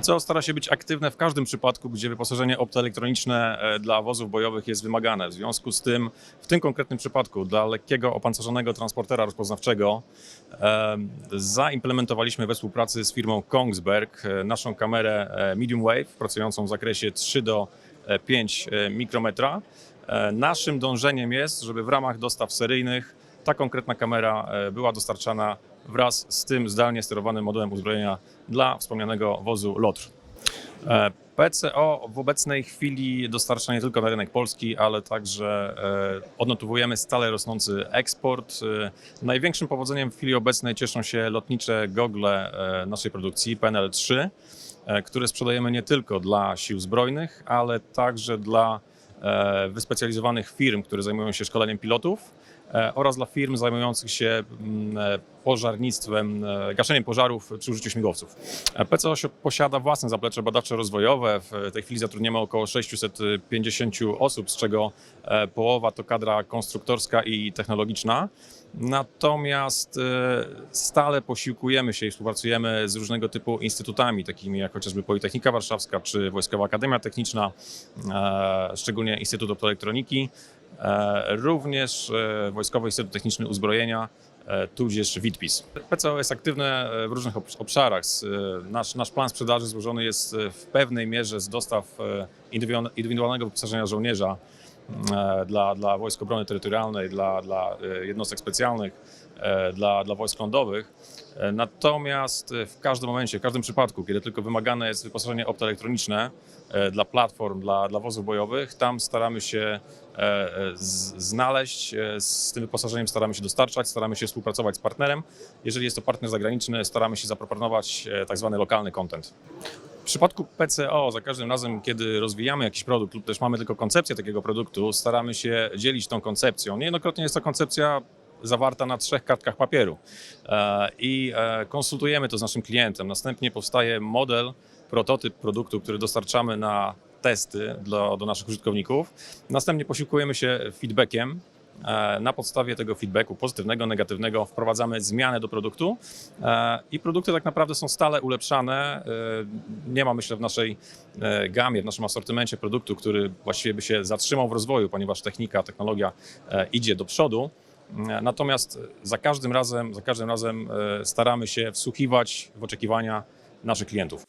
PCO stara się być aktywne w każdym przypadku, gdzie wyposażenie optoelektroniczne e, dla wozów bojowych jest wymagane. W związku z tym, w tym konkretnym przypadku, dla lekkiego opancerzonego transportera rozpoznawczego, zaimplementowaliśmy we współpracy z firmą Kongsberg e, naszą kamerę e, Medium Wave, pracującą w zakresie 3 do e, 5 e, mikrometra. Naszym dążeniem jest, żeby w ramach dostaw seryjnych ta konkretna kamera e, była dostarczana wraz z tym zdalnie sterowanym modułem uzbrojenia dla wspomnianego wozu LOTR. E, PCO w obecnej chwili dostarcza nie tylko na rynek polski, ale także e, odnotowujemy stale rosnący eksport. Największym powodzeniem w chwili obecnej cieszą się lotnicze gogle naszej produkcji PNL-3, e, które sprzedajemy nie tylko dla sił zbrojnych, ale także dla wyspecjalizowanych firm, które zajmują się szkoleniem pilotów oraz dla firm zajmujących się mm, e, pożarnictwem, e, gaszeniem pożarów przy użyciu śmigłowców. E, PCO posiada własne zaplecze badawczo-rozwojowe. W tej chwili zatrudniamy około 650 osób, z czego e, połowa to kadra konstruktorska i technologiczna. Natomiast e, stale posiłkujemy się i współpracujemy z różnego typu instytutami, takimi jak chociażby Politechnika Warszawska czy Wojskowa Akademia Techniczna, e, szczególnie Instytut Optoelektroniki, e, również e, Wojskowy Instytut Techniczny Uzbrojenia, e, tudzież WITPIS. PCO jest aktywne e, w różnych obsz- obszarach. E, Nasz, nasz plan sprzedaży złożony jest e, w pewnej mierze z dostaw e, indywidualne- indywidualnego wyposażenia żołnierza e, dla, dla Wojsk Obrony Terytorialnej, dla, dla e, jednostek specjalnych, e, dla, dla wojsk lądowych. E, Natomiast e, w każdym momencie, w każdym przypadku, kiedy tylko wymagane jest wyposażenie optoelektroniczne e, dla platform, dla, dla wozów bojowych, tam staramy się e, e, znaleźć, e, z tym wyposażeniem staramy się dostarczać, staramy się współpracować z partnerem. Jeżeli jest to partner zagraniczny, staramy się zaproponować e, tak zwany lokalny content. W przypadku PCO, za każdym razem, kiedy rozwijamy jakiś produkt lub też mamy tylko koncepcję takiego produktu, staramy się dzielić tą koncepcją. Niejednokrotnie jest to koncepcja zawarta na trzech kartkach papieru E, i e, konsultujemy to z naszym klientem. Następnie powstaje model, prototyp produktu, który dostarczamy na testy do, do naszych użytkowników. Następnie posiłkujemy się feedbackiem. E, Na podstawie tego feedbacku, pozytywnego, negatywnego, wprowadzamy zmiany do produktu e, i produkty tak naprawdę są stale ulepszane. E, Nie ma, myślę, w naszej gamie, w naszym asortymencie produktu, który właściwie by się zatrzymał w rozwoju, ponieważ technika, technologia idzie do przodu. Natomiast za każdym razem, za każdym razem staramy się wsłuchiwać w oczekiwania naszych klientów.